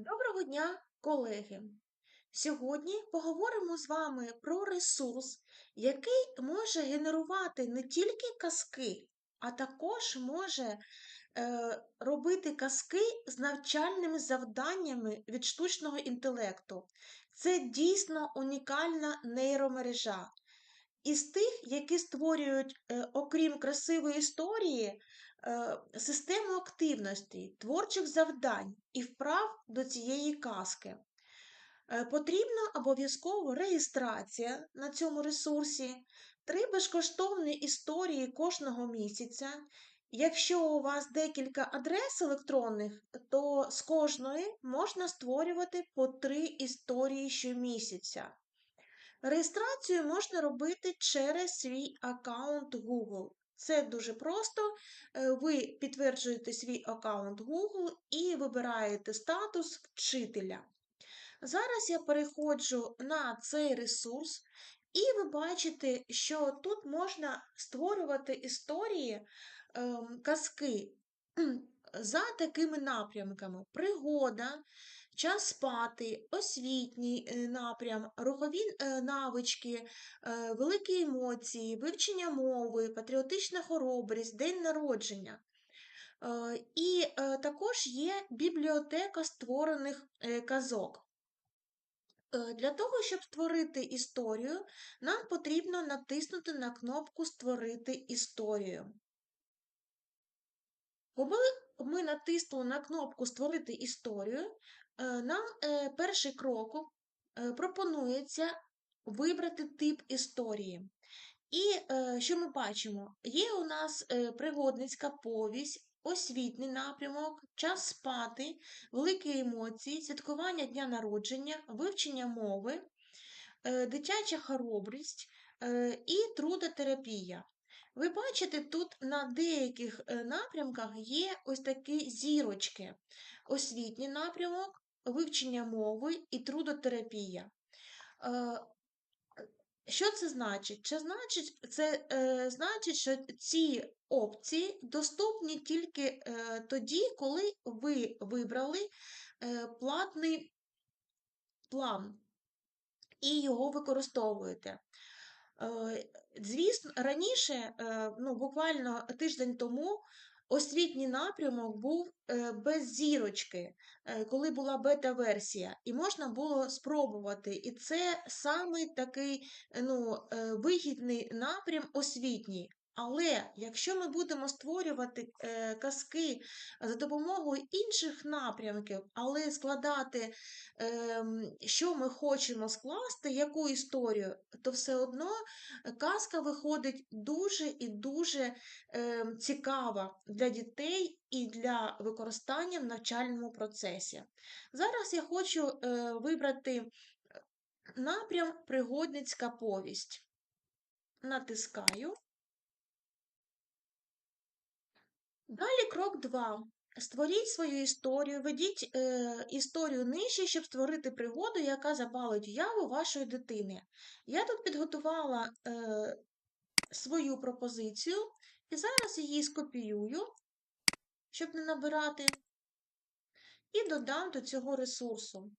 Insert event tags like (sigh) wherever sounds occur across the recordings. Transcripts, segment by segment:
Доброго дня, колеги! Сьогодні поговоримо з вами про ресурс, який може генерувати не тільки казки, а також може е, робити казки з навчальними завданнями від штучного інтелекту. Це дійсно унікальна нейромережа. Із тих, які створюють, е, окрім красивої історії, систему активностей, творчих завдань і вправ до цієї казки. Е, Потрібна обов'язково реєстрація на цьому ресурсі, три безкоштовні історії кожного місяця. Якщо у вас декілька адрес електронних, то з кожної можна створювати по три історії щомісяця. Реєстрацію можна робити через свій аккаунт Google. Це дуже просто. Е, Ви підтверджуєте свій аккаунт Google і вибираєте статус вчителя. Зараз я переходжу на цей ресурс, і ви бачите, що тут можна створювати історії, ем, казки (clears throat) за такими напрямками: пригода, час спати, освітній е, напрям, рухові е, навички, е, великі емоції, вивчення мови, патріотична хоробрість, день народження. І також є бібліотека створених казок. Для того, щоб створити історію, нам потрібно натиснути на кнопку Створити історію. Коли ми натиснули на кнопку Створити історію, нам е, перший крок е, пропонується вибрати тип історії. І е, що ми бачимо? Є у нас е, пригодницька повість, освітній напрямок, час спати, великі емоції, святкування дня народження, вивчення мови, е, дитяча хоробрість е, і трудотерапія. Ви бачите, тут на деяких е, напрямках є ось такі зірочки: освітній напрямок, вивчення мови і трудотерапія. Е, Що це значить? Це значить, це, е, значить, що ці опції доступні тільки е, тоді, коли ви вибрали е, платний план і його використовуєте. Е, Звісно, раніше, е, ну, буквально тиждень тому, освітній напрямок був е, без зірочки, е, коли була бета-версія, і можна було спробувати. І це саме такий ну, е, вигідний напрям освітній. Але якщо ми будемо створювати е, казки за допомогою інших напрямків, але складати, е, що ми хочемо скласти, яку історію, то все одно казка виходить дуже і дуже е, цікава для дітей і для використання в навчальному процесі. Зараз я хочу е, вибрати напрям пригодницька повість. Натискаю. Далі крок 2. Створіть свою історію, ведіть е, історію нижче, щоб створити пригоду, яка запалить уяву вашої дитини. Я тут підготувала е, свою пропозицію і зараз її скопіюю, щоб не набирати, і додам до цього ресурсу.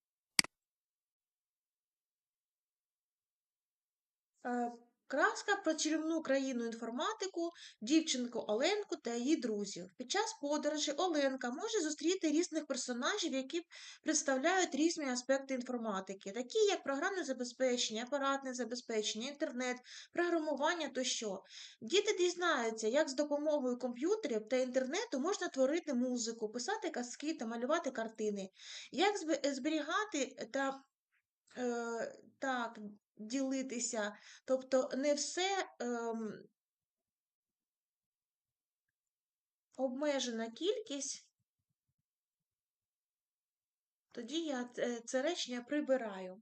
Е, Краска про чарівну країну інформатику, дівчинку Оленку та її друзів. Під час подорожі Оленка може зустріти різних персонажів, які представляють різні аспекти інформатики, такі як програмне забезпечення, апаратне забезпечення, інтернет, програмування тощо. Діти дізнаються, як з допомогою комп'ютерів та інтернету можна творити музику, писати казки та малювати картини, як зберігати та е, так, ділитися. Тобто не все ем, обмежена кількість, тоді я це, речення прибираю.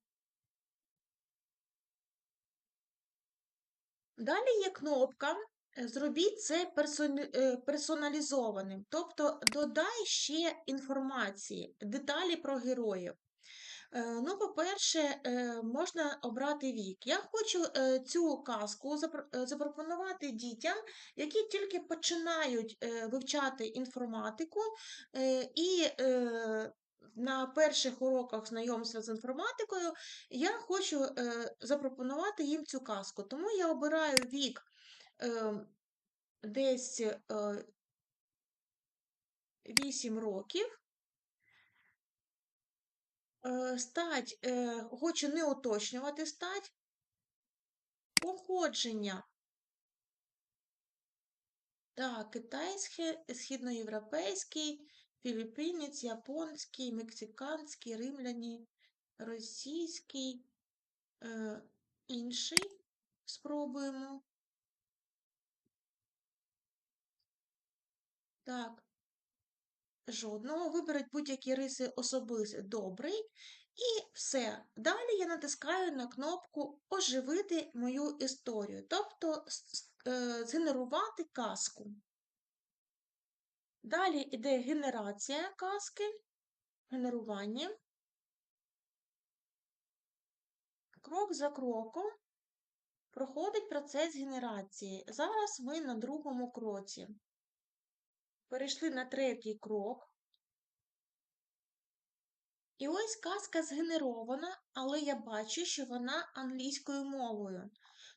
Далі є кнопка. Зробіть це персоналізованим, тобто додай ще інформації, деталі про героїв. Е, ну, по-перше, е, можна обрати вік. Я хочу е, цю казку запропонувати дітям, які тільки починають вивчати інформатику і на перших уроках знайомства з інформатикою я хочу запропонувати їм цю казку. Тому я обираю вік десь е, 8 років. Е, Стать, е, хочу не уточнювати стать, походження. Так, китайський, східноєвропейський, філіппінець, японський, мексиканський, римляні, російський, е, інший спробуємо. Так, жодного. Виберіть будь-які риси особисті добрий. І все. Далі я натискаю на кнопку Оживити мою історію, тобто е, згенерувати казку. Далі йде генерація казки, генерування. Крок за кроком проходить процес генерації. Зараз ми на другому кроці. Перейшли на третій крок. І ось казка згенерована, але я бачу, що вона англійською мовою.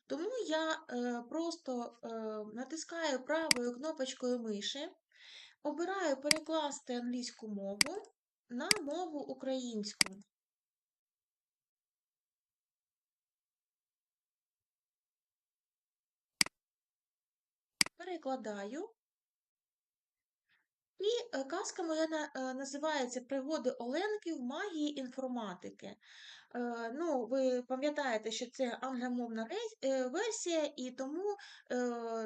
Тому я е, просто е, натискаю правою кнопочкою миші, обираю перекласти англійську мову на мову українську. Перекладаю. І е, казка моя е, називається Пригоди Оленки в магії інформатики. Е, ну, Ви пам'ятаєте, що це англомовна версія, і тому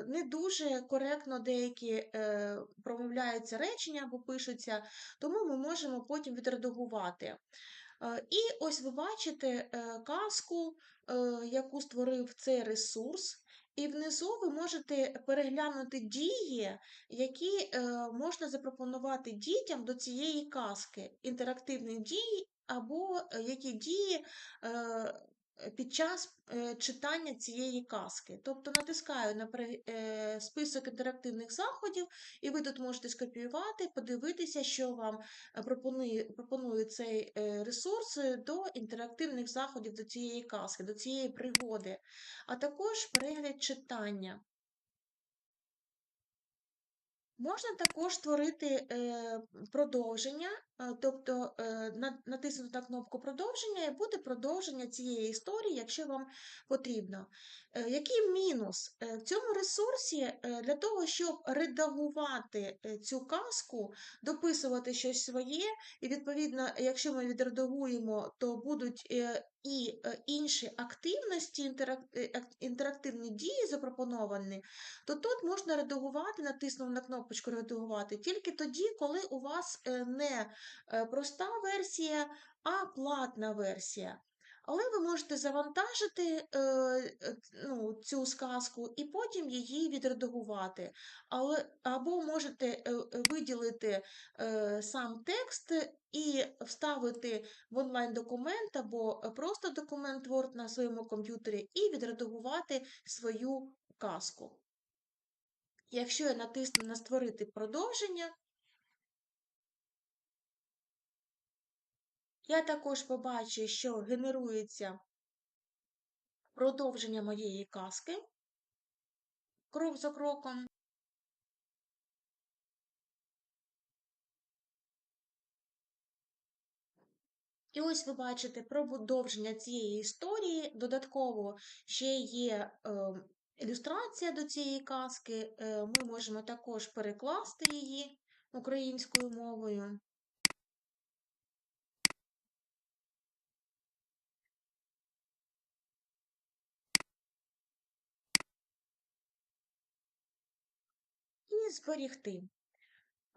не дуже коректно деякі промовляються речення або пишуться, тому ми можемо потім відредагувати. І ось ви бачите казку, яку створив цей ресурс. І внизу ви можете переглянути дії, які е, можна запропонувати дітям до цієї казки, інтерактивні дії, або е, які дії е, під час е, читання цієї казки. Тобто натискаю на е, список інтерактивних заходів, і ви тут можете скопіювати, подивитися, що вам е, пропонує, пропонує цей ресурс до інтерактивних заходів до цієї казки, до цієї пригоди, а також перегляд читання. Можна також створити продовження Е, тобто е, натиснути на кнопку продовження і буде продовження цієї історії, якщо вам потрібно. Е, який мінус? В цьому ресурсі для того, щоб редагувати цю казку, дописувати щось своє, і, відповідно, якщо ми відредагуємо, то будуть і інші активності, інтерактивні дії запропоновані, то тут можна редагувати, натиснув на кнопочку редагувати тільки тоді, коли у вас не Е, проста версія, а платна версія. Але ви можете завантажити е, е, ну, цю сказку і потім її відредагувати. Але, Або можете виділити сам текст і вставити в онлайн-документ, або просто документ Word на своєму комп'ютері, і відредагувати свою казку. Якщо я натисну на Створити продовження, Я також побачу, що генерується продовження моєї казки крок за кроком. І ось ви бачите продовження цієї історії. Додатково ще є е, ілюстрація до цієї казки. Е, ми можемо також перекласти її українською мовою. і зберігти.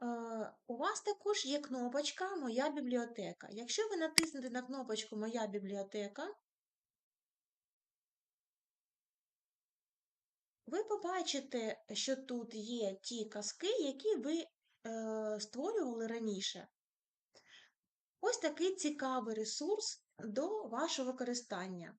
Е, у вас також є кнопочка Моя бібліотека. Якщо ви натиснете на кнопочку Моя бібліотека, ви побачите, що тут є ті казки, які ви е, створювали раніше. Ось такий цікавий ресурс до вашого використання.